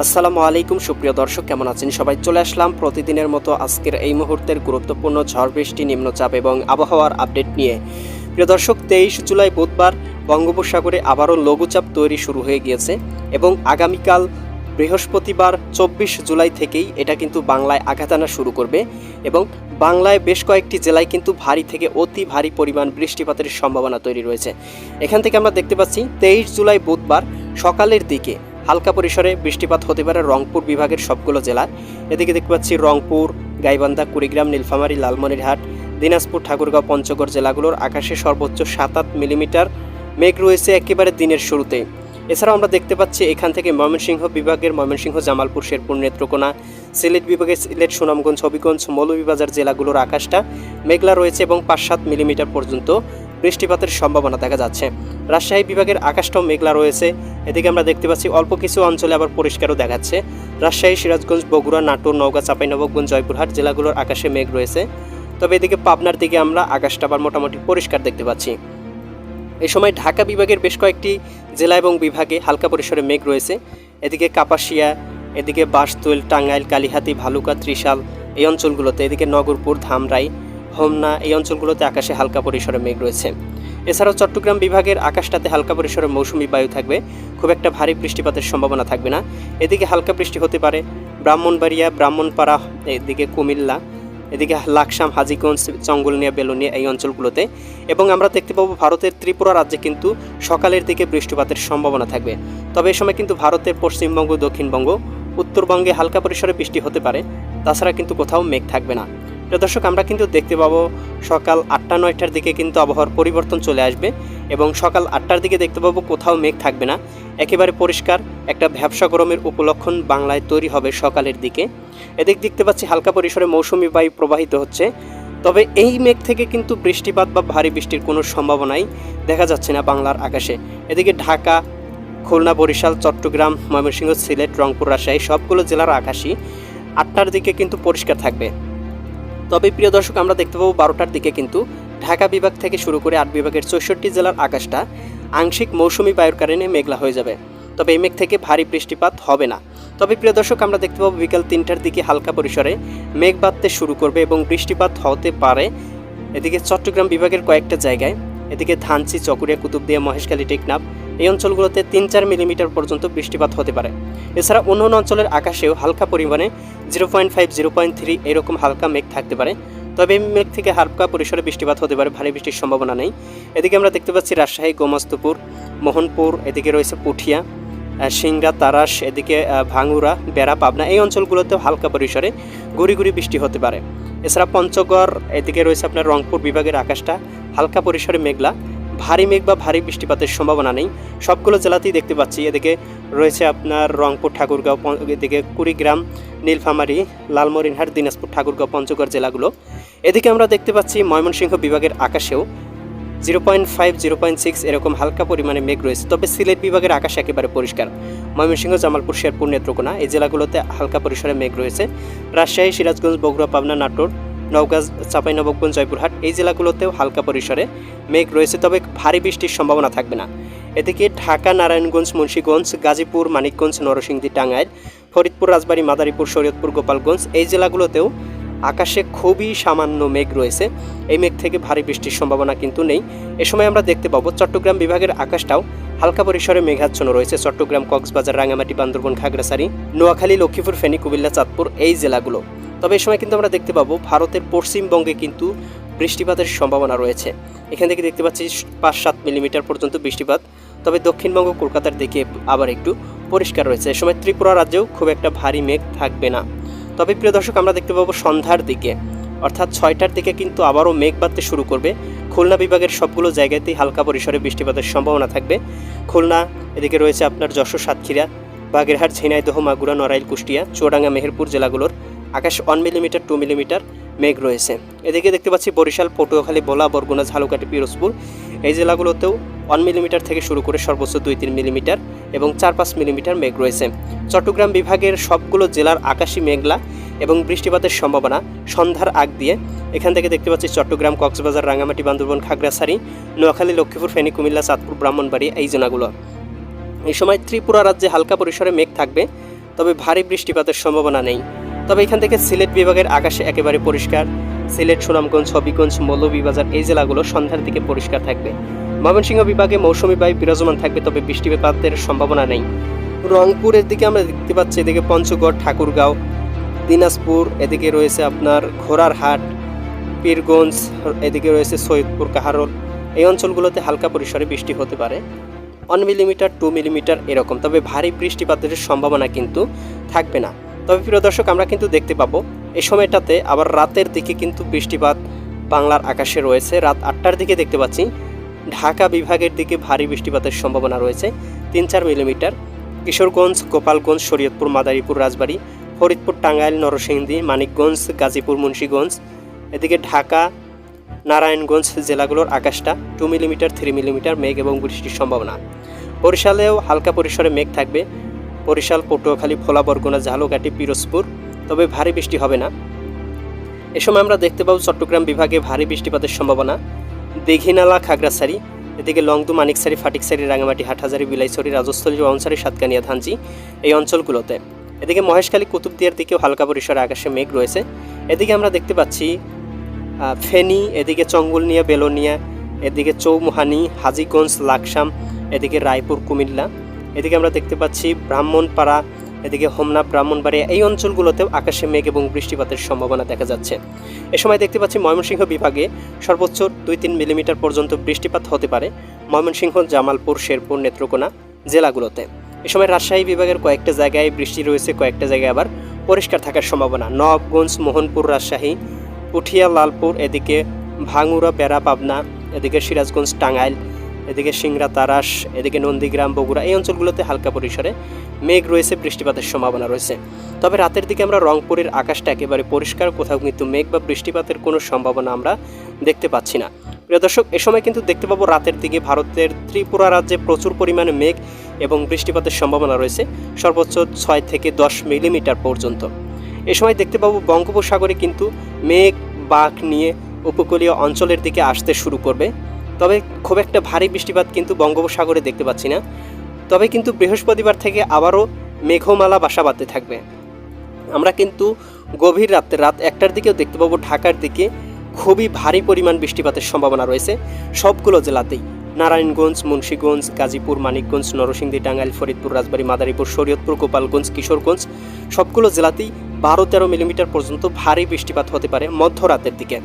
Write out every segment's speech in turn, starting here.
আসসালামু আলাইকুম, সুপ্রিয় দর্শক, কেমন আছেন? সবাই চলে আসলাম প্রতিদিনের মতো আজকের এই মুহূর্তের গুরুত্বপূর্ণ ঝড় বৃষ্টি, নিম্নচাপ এবং আবহাওয়ার আপডেট নিয়ে। প্রিয় দর্শক, তেইশ জুলাই বুধবার বঙ্গোপসাগরে আবারও লঘুচাপ তৈরি শুরু হয়ে গিয়েছে এবং আগামীকাল বৃহস্পতিবার চব্বিশ জুলাই থেকেই এটা কিন্তু বাংলায় আঘাত আনা শুরু করবে এবং বাংলায় বেশ কয়েকটি জেলায় কিন্তু ভারী থেকে অতি ভারী পরিমাণ বৃষ্টিপাতের সম্ভাবনা তৈরি রয়েছে। এখান থেকে আমরা দেখতে পাচ্ছি, তেইশ জুলাই বুধবার সকালের দিকে হালকা পরিসরে বৃষ্টিপাত হতে পারে রংপুর বিভাগের সবগুলো জেলার। এদিকে দেখতে পাচ্ছি রংপুর, গাইবান্ধা, কুড়িগ্রাম, নীলফামারী, লালমনিরহাট, দিনাজপুর, ঠাকুরগাঁও, পঞ্চগড় জেলাগুলোর আকাশে সর্বোচ্চ সাত আট মিলিমিটার মেঘ রয়েছে একেবারে দিনের শুরুতে। এছাড়াও আমরা দেখতে পাচ্ছি এখান থেকে ময়মনসিংহ বিভাগের ময়মনসিংহ, জামালপুর, শেরপুর, নেত্রকোনা, সিলেট বিভাগের সিলেট, সুনামগঞ্জ, হবিগঞ্জ, মৌলভীবাজার জেলাগুলোর আকাশটা মেঘলা রয়েছে এবং পাঁচ সাত মিলিমিটার পর্যন্ত বৃষ্টিপাতের সম্ভাবনা দেখা যাচ্ছে। রাজশাহী বিভাগের আকাশটাও মেঘলা রয়েছে। এদিকে আমরা দেখতে পাচ্ছি অল্প কিছু অঞ্চলে আবার পরিষ্কারও দেখাচ্ছে। রাজশাহী, সিরাজগঞ্জ, বগুড়া, নাটোর, নওগাঁ, চাঁপাইনবাবগঞ্জ, জয়পুরহাট জেলাগুলোর আকাশে মেঘ রয়েছে। তবে এদিকে পাবনার দিকে আমরা আকাশটা আবার মোটামুটি পরিষ্কার দেখতে পাচ্ছি। এই সময় ঢাকা বিভাগের বেশ কয়েকটি জেলা এবং বিভাগে হালকা পরিসরে মেঘ রয়েছে। এদিকে কাপাসিয়া, এদিকে বাসতুল টাঙ্গাইল, কালিহাতি, ভালুকা, ত্রিশাল এই অঞ্চলগুলোতে, এদিকে নগরপুর, ধামরাই হোমনা এই অঞ্চলগুলোতে আকাশে হালকা পরিসরে মেঘ রয়েছে। এছাড়াও চট্টগ্রাম বিভাগের আকাশটাতে হালকা পরিসরে মৌসুমি বায়ু থাকবে। খুব একটা ভারী বৃষ্টিপাতের সম্ভাবনা থাকবে না। এদিকে হালকা বৃষ্টি হতে পারে ব্রাহ্মণবাড়িয়া, ব্রাহ্মণপাড়া, এদিকে কুমিল্লা, এদিকে লাকসাম, হাজিগঞ্জ, চঙ্গলনিয়া, বেলুনিয়া এই অঞ্চলগুলোতে। এবং আমরা দেখতে পাবো ভারতের ত্রিপুরা রাজ্যে কিন্তু সকালের দিকে বৃষ্টিপাতের সম্ভাবনা থাকবে। তবে এ সময় কিন্তু ভারতের পশ্চিমবঙ্গ, দক্ষিণবঙ্গ, উত্তরবঙ্গে হালকা পরিসরে বৃষ্টি হতে পারে। তাছাড়া কিন্তু কোথাও মেঘ থাকবে না। প্রিয় দর্শক, আমরা কিন্তু দেখতে পাবো সকাল আটটা নয়টার দিকে কিন্তু আবহাওয়ার পরিবর্তন চলে আসবে এবং সকাল আটটার দিকে দেখতে পাবো কোথাও মেঘ থাকবে না। একেবারে পরিষ্কার একটা ভ্যাবসা গরমের উপলক্ষণ বাংলায় তৈরি হবে সকালের দিকে। এদিক দেখতে পাচ্ছি হালকা পরিসরে মৌসুমি বায়ু প্রবাহিত হচ্ছে। তবে এই মেঘ থেকে কিন্তু বৃষ্টিপাত বা ভারী বৃষ্টির কোনো সম্ভাবনাই দেখা যাচ্ছে না বাংলার আকাশে। এদিকে ঢাকা, খুলনা, বরিশাল, চট্টগ্রাম, ময়মনসিংহ, সিলেট, রংপুর, রাজশাহী সবগুলো জেলার আকাশই আটটার দিকে কিন্তু পরিষ্কার থাকবে। তবে প্রিয় দর্শক, আমরা দেখতে পাবো বারোটার দিকে কিন্তু ঢাকা বিভাগ থেকে শুরু করে আট বিভাগের চৌষট্টি জেলার আকাশটা আংশিক মৌসুমি বায়ুর কারণে মেঘলা হয়ে যাবে। তবে এই মেঘ থেকে ভারী বৃষ্টিপাত হবে না। তবে প্রিয় দর্শক, আমরা দেখতে পাবো বিকাল তিনটার দিকে হালকা পরিসরে মেঘ বাঁধতে শুরু করবে এবং বৃষ্টিপাত হতে পারে এদিকে চট্টগ্রাম বিভাগের কয়েকটা জায়গায়। এদিকে ধানচি চকুরিয়া, কুতুবদিয়া, মহেশখালী, টেকনাফ এই অঞ্চলগুলোতে তিন চার মিলিমিটার পর্যন্ত বৃষ্টিপাত হতে পারে। এছাড়া অন্য অন্য অঞ্চলের আকাশেও হালকা পরিমাণে zero point five, zero point three এরকম হালকা মেঘ থাকতে পারে। তবে এই মেঘ থেকে হালকা পরিসরে বৃষ্টিপাত হতে পারে, ভারী বৃষ্টির সম্ভাবনা নেই। এদিকে আমরা দেখতে পাচ্ছি রাজশাহী, গোমস্তপুর, মোহনপুর, এদিকে রয়েছে পুঠিয়া সিংড়া, তারাস, এদিকে ভাঙুরা, বেড়া, পাবনা এই অঞ্চলগুলোতেও হালকা পরিসরে গুড়ি গুড়ি বৃষ্টি হতে পারে। এছাড়া পঞ্চগড়, এদিকে রয়েছে আপনার রংপুর বিভাগের আকাশটা হালকা পরিসরে মেঘলা। ভারী মেঘ বা ভারী বৃষ্টিপাতের সম্ভাবনা নেই। সবগুলো জেলাতেই দেখতে পাচ্ছি। এদিকে রয়েছে আপনার রংপুর, ঠাকুরগাঁও এদিকে কুড়িগ্রাম, নীলফামারী, লালমরিনহাট, দিনাজপুর, ঠাকুরগাঁও, পঞ্চগড় জেলাগুলো। এদিকে আমরা দেখতে পাচ্ছি ময়মনসিংহ বিভাগের আকাশেও zero point five, zero point six এরকম হালকা পরিমাণে মেঘ রয়েছে। তবে সিলেট বিভাগের আকাশ একেবারে পরিষ্কার। ময়মনসিংহ, জামালপুর, শেরপুর, নেত্রকোনা এই জেলাগুলোতে হালকা পরিসরে মেঘ রয়েছে। রাজশাহী, সিরাজগঞ্জ, বগুড়া, পাবনা, নাটোর নওগাঁ, চাঁপাইনবাবগঞ্জ, জয়পুরহাট এই জেলাগুলোতেও হালকা পরিসরে মেঘ রয়েছে, তবে ভারী বৃষ্টির সম্ভাবনা থাকবে না। এদিকে ঢাকা, নারায়ণগঞ্জ, মুন্সীগঞ্জ, গাজীপুর, মানিকগঞ্জ, নরসিংদী, টাঙ্গাইল, ফরিদপুর, রাজবাড়ী, মাদারীপুর, শরীয়তপুর, গোপালগঞ্জ এই জেলাগুলোতেও আকাশে খুবই সামান্য মেঘ রয়েছে। এই মেঘ থেকে ভারী বৃষ্টির সম্ভাবনা কিন্তু নেই। এ সময় আমরা দেখতে পাবো, চট্টগ্রাম বিভাগের আকাশটাও হালকা পরিসরে মেঘাচ্ছন্ন রয়েছে। চট্টগ্রাম, কক্সবাজার রাঙামাটি বান্দরবন, খাগড়াছড়ি, নোয়াখালী, লক্ষ্মীপুর, ফেনী, কুমিল্লা, চাঁদপুর এই জেলাগুলো। তবে এই সময় কিন্তু আমরা দেখতে পাবো ভারতের পশ্চিমবঙ্গে কিন্তু বৃষ্টিপাতের সম্ভাবনা রয়েছে। এখান থেকে দেখতে পাচ্ছি পাঁচ সাত মিলিমিটার পর্যন্ত বৃষ্টিপাত। তবে দক্ষিণবঙ্গ, কলকাতার দিকে আবার একটু পরিষ্কার রয়েছে। এ সময় ত্রিপুরা রাজ্যেও খুব একটা ভারী মেঘ থাকবে না। তবে প্রিয় দর্শক, আমরা দেখতে পাবো সন্ধ্যার দিকে। অর্থাৎ ছয়টার দিকে কিন্তু আবারও মেঘ বাড়তে শুরু করবে। খুলনা বিভাগের সবগুলো জায়গাতেই হালকা পরিসরে বৃষ্টিপাতের সম্ভাবনা থাকবে। খুলনা, এদিকে রয়েছে আপনার যশোর, সাতক্ষীরা, বাগেরহাট, ঝিনাইদহ, মাগুরা, নড়াইল, কুষ্টিয়া, চুয়াডাঙ্গা, মেহেরপুর জেলাগুলোর আকাশ ওয়ান মিলিমিটার টু মিলিমিটার মেঘ রয়েছে। এদিকে দেখতে পাচ্ছি বরিশাল, পটুয়াখালী, বোলা, বরগুনা ঝালুকাটি পিরোজপুর। এই জেলাগুলোতেও ওয়ান মিলিমিটার থেকে শুরু করে সর্বোচ্চ দুই, তিন মিলিমিটার এবং চার, পাঁচ মিলিমিটার মেঘ রয়েছে। চট্টগ্রাম বিভাগের সবগুলো জেলার আকাশী মেঘলা। এবং বৃষ্টিপাতের সম্ভাবনা সন্ধ্যার আগ দিয়ে। এখান থেকে দেখতে পাচ্ছি চট্টগ্রাম, কক্সবাজার রাঙামাটি বান্দরবন, খাগড়াছড়ি, নোয়াখালী, লক্ষ্মীপুর, ফেনী, কুমিল্লা, চাঁদপুর, ব্রাহ্মণবাড়ি এই জেলাগুলো। এই সময় ত্রিপুরা রাজ্যে হালকা পরিসরে মেঘ থাকবে, তবে ভারী বৃষ্টিপাতের সম্ভাবনা নেই। তবে এখান থেকে সিলেট বিভাগের আকাশে একেবারে পরিষ্কার। সিলেট, সুনামগঞ্জ, হবিগঞ্জ, মৌলভীবাজার এই জেলাগুলো সন্ধ্যার দিকে পরিষ্কার থাকবে। ময়মনসিংহ বিভাগে মৌসুমী বায়ু বিরাজমান থাকবে, তবে বৃষ্টিপাতের সম্ভাবনা নেই। রংপুরের দিকে আমরা দেখতে পাচ্ছি এদিকে পঞ্চগড়, ঠাকুরগাঁও দিনাজপুর, এদিকে রয়েছে আপনার ঘোড়ারহাট পীরগঞ্জ, এদিকে রয়েছে সৈয়দপুর কাহারোল। এই অঞ্চলগুলোতে হালকা পরিসরে বৃষ্টি হতে পারে। ওয়ান মিলিমিটার, টু মিলিমিটার এরকম, তবে ভারী বৃষ্টিপাতের সম্ভাবনা কিন্তু থাকবে না। তবে প্রিয় দর্শক, আমরা কিন্তু দেখতে পাবো এই সময়টাতে আবার রাতের দিকে কিন্তু বৃষ্টিপাত বাংলার আকাশে রয়েছে। রাত আটটার দিকে দেখতে পাচ্ছি, ঢাকা বিভাগের দিকে ভারী বৃষ্টিপাতের সম্ভাবনা রয়েছে, তিন চার মিলিমিটার। কিশোরগঞ্জ, গোপালগঞ্জ, শরীয়তপুর, মাদারীপুর, রাজবাড়ী ফরিদপুর টাঙ্গাইল নরসিংদী মানিকগঞ্জ গাজীপুর মুন্সীগঞ্জ এদিকে ঢাকা নারায়ণগঞ্জ জেলাগুলোর আকাশটা টু মিলিমিটার থ্রি মিলিমিটার মেঘ এবং বৃষ্টির সম্ভাবনা। বরিশালেও হালকা পরিসরে মেঘ থাকবে। বরিশাল, পটুয়াখালী, ভোলা, বরগুনা, ঝালকাঠি, পিরোজপুর, তবে ভারী বৃষ্টি হবে না। এ সময় আমরা দেখতে পাবো চট্টগ্রাম বিভাগে ভারী বৃষ্টিপাতের সম্ভাবনা। দীঘিনালা, খাগড়াছড়ি, এদিকে লংদু মানিকসারি ফাটিকসারি রাঙামাটি হাটহাজারি, বিলাইছড়ি, রাজস্থলী রংসারি সাতকানিয়া ধানজি এই অঞ্চলগুলোতে। এদিকে মহেশখালী কুতুবদিয়ার দিকেও হালকা পরিসরে আকাশে মেঘ রয়েছে। এদিকে আমরা দেখতে পাচ্ছি ফেনী, এদিকে চঙ্গুলনিয়া, বেলোনিয়া, এদিকে চৌমুহানি, হাজিগঞ্জ, লাকসাম, এদিকে রায়পুর, কুমিল্লা। এদিকে আমরা দেখতে পাচ্ছি ব্রাহ্মণপাড়া, এদিকে হোমনা, ব্রাহ্মণবাড়িয়া এই অঞ্চলগুলোতেও আকাশে মেঘ এবং বৃষ্টিপাতের সম্ভাবনা দেখা যাচ্ছে। এ সময় দেখতে পাচ্ছি ময়মনসিংহ বিভাগে সর্বোচ্চ দুই তিন মিলিমিটার পর্যন্ত বৃষ্টিপাত হতে পারে। ময়মনসিংহ, জামালপুর, শেরপুর, নেত্রকোনা জেলাগুলোতে। এ সময় রাজশাহী বিভাগের কয়েকটা জায়গায় বৃষ্টি রয়েছে, কয়েকটা জায়গায় আবার পরিষ্কার থাকার সম্ভাবনা। নবগঞ্জ, মোহনপুর, রাজশাহী, পুঠিয়া, লালপুর, এদিকে ভাঙুরা বেড়া পাবনা, এদিকে সিরাজগঞ্জ, টাঙ্গাইল, এদিকে সিংড়া, তারাস, এদিকে নন্দীগ্রাম, বগুড়া এই অঞ্চলগুলোতে হালকা পরিসরে মেঘ রয়েছে, বৃষ্টিপাতের সম্ভাবনা রয়েছে। তবে রাতের দিকে আমরা রংপুরের আকাশটা একেবারে পরিষ্কার, কোথাও কিন্তু মেঘ বা বৃষ্টিপাতের কোনো সম্ভাবনা আমরা দেখতে পাচ্ছি না। প্রিয় দর্শক এ সময় কিন্তু দেখতে পাবো রাতের দিকে ভারতের ত্রিপুরা রাজ্যে প্রচুর পরিমাণে মেঘ এবং বৃষ্টিপাতের সম্ভাবনা রয়েছে সর্বোচ্চ ছয় থেকে দশ মিলিমিটার পর্যন্ত। এ সময় দেখতে পাবো বঙ্গোপসাগরে কিন্তু মেঘ, বাঘ নিয়ে উপকূলীয় অঞ্চলের দিকে আসতে শুরু করবে। তবে খুব একটা ভারী বৃষ্টিপাত কিন্তু বঙ্গোপসাগরে দেখতে পাচ্ছি না। তবে কিন্তু বৃহস্পতিবার থেকে আবারও মেঘমালা বাসা বাঁধতে থাকবে। আমরা কিন্তু গভীর রাতে রাত একটার দিকেও দেখতে পাবো ঢাকার দিকে খুবই ভারী পরিমাণ বৃষ্টিপাতের সম্ভাবনা রয়েছে সবগুলো জেলাতেই। নারায়ণগঞ্জ, মুন্সীগঞ্জ, গাজীপুর, মানিকগঞ্জ, নরসিংদী, টাঙ্গাইল, ফরিদপুর, রাজবাড়ী, মাদারীপুর, শরীয়তপুর, গোপালগঞ্জ, কিশোরগঞ্জ, সবগুলো জেলাতেই বারো তেরো মিলিমিটার পর্যন্ত ভারী বৃষ্টিপাত হতে পারে মধ্যরাতের দিকে।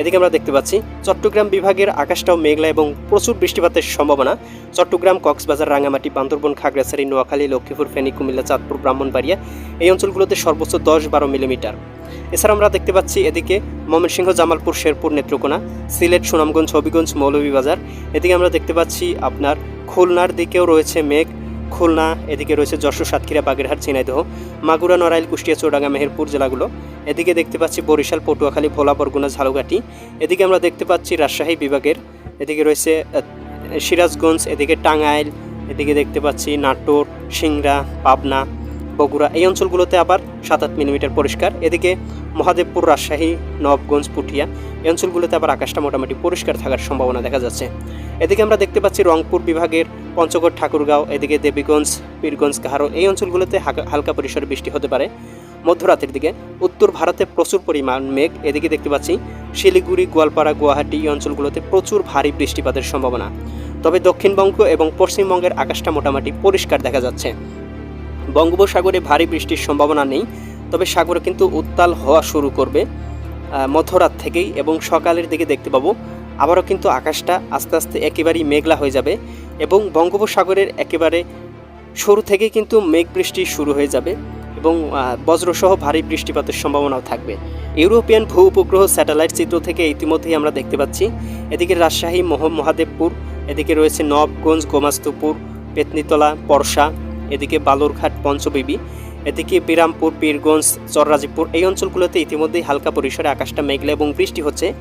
এদিকে আমরা দেখতে পাচ্ছি, চট্টগ্রাম বিভাগের আকাশটাও মেঘলা এবং প্রচুর বৃষ্টিপাতের সম্ভাবনা। চট্টগ্রাম, কক্সবাজার রাঙামাটি বান্দরবন, খাগড়াছড়ি, নোয়াখালী, লক্ষ্মীপুর, ফেনী, কুমিল্লা, চাঁদপুর, ব্রাহ্মণবাড়িয়া এই অঞ্চলগুলোতে সর্বোচ্চ দশ বারো মিলিমিটার। এছাড়া আমরা দেখতে পাচ্ছি এদিকে ময়মনসিংহ, জামালপুর, শেরপুর নেত্রকোনা, সিলেট, সুনামগঞ্জ, হবিগঞ্জ, মৌলভীবাজার। এদিকে আমরা দেখতে পাচ্ছি আপনার খুলনার দিকেও রয়েছে মেঘ। খুলনা, এদিকে রয়েছে যশোর, সাতক্ষীরা, বাগেরহাট, ঝিনাইদহ, মাগুরা, নড়াইল, কুষ্টিয়া, চৌডাঙ্গা, মেহেরপুর জেলাগুলো। এদিকে দেখতে পাচ্ছি বরিশাল, পটুয়াখালী, ভোলা, বরগুনা ঝালুঘাটি এদিকে আমরা দেখতে পাচ্ছি রাজশাহী বিভাগের। এদিকে রয়েছে সিরাজগঞ্জ, এদিকে টাঙ্গাইল, এদিকে দেখতে পাচ্ছি নাটোর, সিংড়া, পাবনা। বগুড়া এই অঞ্চলগুলোতে আবার সাত আট মিলিমিটার পরিষ্কার। এদিকে মহাদেবপুর, রাজশাহী, নবগঞ্জ, পুঠিয়া এই অঞ্চলগুলোতে আবার আকাশটা মোটামুটি পরিষ্কার থাকার সম্ভাবনা দেখা যাচ্ছে। এদিকে আমরা দেখতে পাচ্ছি রংপুর বিভাগের পঞ্চগড়, ঠাকুরগাঁও, এদিকে দেবীগঞ্জ, পীরগঞ্জ, কাহারো এই অঞ্চলগুলোতে হালকা- পরিসরে বৃষ্টি হতে পারে। মধ্যরাতের দিকে উত্তর ভারতে প্রচুর পরিমাণ মেঘ। এদিকে দেখতে পাচ্ছি শিলিগুড়ি, গোয়ালপাড়া, গুয়াহাটি এই অঞ্চলগুলোতে প্রচুর ভারী বৃষ্টিপাতের সম্ভাবনা। তবে দক্ষিণবঙ্গ এবং পশ্চিমবঙ্গের আকাশটা মোটামুটি পরিষ্কার দেখা যাচ্ছে। বঙ্গোপসাগরে ভারী বৃষ্টির সম্ভাবনা নেই, তবে সাগরে কিন্তু উত্তাল হওয়া শুরু করবে মধ্যরাত থেকেই এবং সকালের দিকে দেখতে পাবো। আবারও কিন্তু আকাশটা আস্তে আস্তে একেবারেই মেঘলা হয়ে যাবে এবং বঙ্গোপসাগরের একেবারে শুরু থেকেই কিন্তু মেঘ বৃষ্টি শুরু হয়ে যাবে এবং বজ্রসহ ভারী বৃষ্টিপাতের সম্ভাবনাও থাকবে। ইউরোপিয়ান ভূ উপগ্রহ স্যাটেলাইট চিত্র থেকে ইতিমধ্যেই আমরা দেখতে পাচ্ছি। এদিকে রাজশাহী, মহ, মহাদেবপুর, এদিকে রয়েছে নবগঞ্জ, গোমাস্তুপুর, পেতনিতলা, পরশা এদিকে বালুরঘাট পঞ্চবিবি, এদিকে বিরামপুর, পীরগঞ্জ চররাজীপুর এই অঞ্চলগুলোতে ইতিমধ্যেই হালকা পরিসরে আকাশটা মেঘলা এবং বৃষ্টি হচ্ছে।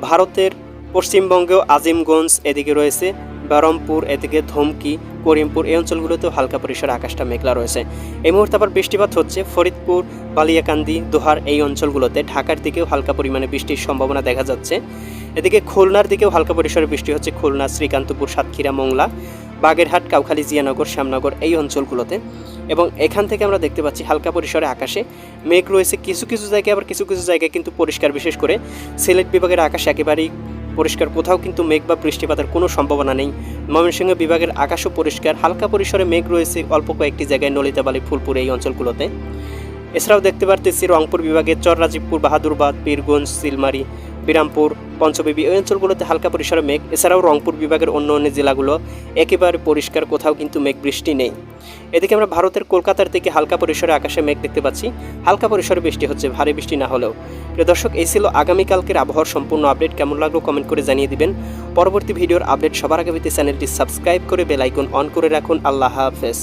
ভারতের পশ্চিমবঙ্গেও আজিমগঞ্জ, এদিকে রয়েছে বহরমপুর এদিকে ধমকি, করিমপুর, এই অঞ্চলগুলোতেও হালকা পরিসরে আকাশটা মেঘলা রয়েছে। এই মুহূর্তে আবার বৃষ্টিপাত হচ্ছে। ফরিদপুর, বালিয়াকান্দি, দোহার এই অঞ্চলগুলোতে ঢাকার দিকেও হালকা পরিমাণে বৃষ্টির সম্ভাবনা দেখা যাচ্ছে। এদিকে খুলনার দিকেও হালকা পরিসরে বৃষ্টি হচ্ছে। খুলনা, শ্রীকান্তপুর, সাতক্ষীরা, মোংলা বাগেরহাট, কাউখালী, জিয়ানগর, শ্যামনগর এই অঞ্চলগুলোতে। এবং এখান থেকে আমরা দেখতে পাচ্ছি হালকা পরিসরে আকাশে মেঘ রয়েছে। কিছু কিছু জায়গায় আবার কিছু কিছু জায়গায় কিন্তু পরিষ্কার, বিশেষ করে সিলেট বিভাগের আকাশ একেবারেই পরিষ্কার। কোথাও কিন্তু মেঘ বা বৃষ্টিপাতের কোনো সম্ভাবনা নেই। ময়মনসিংহ বিভাগের আকাশও পরিষ্কার। হালকা পরিসরে মেঘ রয়েছে অল্প কয়েকটি জায়গায়, নলিতাবালি, ফুলপুর এই অঞ্চলগুলোতে। এছাড়াও দেখতে পারতেছি রংপুর বিভাগের চররাজীবপুর, বাহাদুরবাদ পীরগঞ্জ সিলমারি বিরামপুর, পঞ্চবিবি এই অঞ্চলগুলোতে হালকা পরিসরে মেঘ, এছাড়াও রংপুর বিভাগের অন্য অন্য জেলাগুলো একেবারে পরিষ্কার, কোথাও কিন্তু মেঘ বৃষ্টি নেই। এদিকে আমরা ভারতের কলকাতার থেকে হালকা পরিসরে আকাশে মেঘ দেখতে পাচ্ছি। হালকা পরিসরে বৃষ্টি হচ্ছে, ভারী বৃষ্টি না হলেও। প্রিয় দর্শক, এই ছিল আগামীকালকের আবহাওয়ার সম্পূর্ণ আপডেট। কেমন লাগল কমেন্ট করে জানিয়ে দিবেন। পরবর্তী ভিডিওর আপডেট সবার আগে পেতে চ্যানেলটি সাবস্ক্রাইব করে বেল আইকন অন করে রাখুন। আল্লাহ হাফেজ।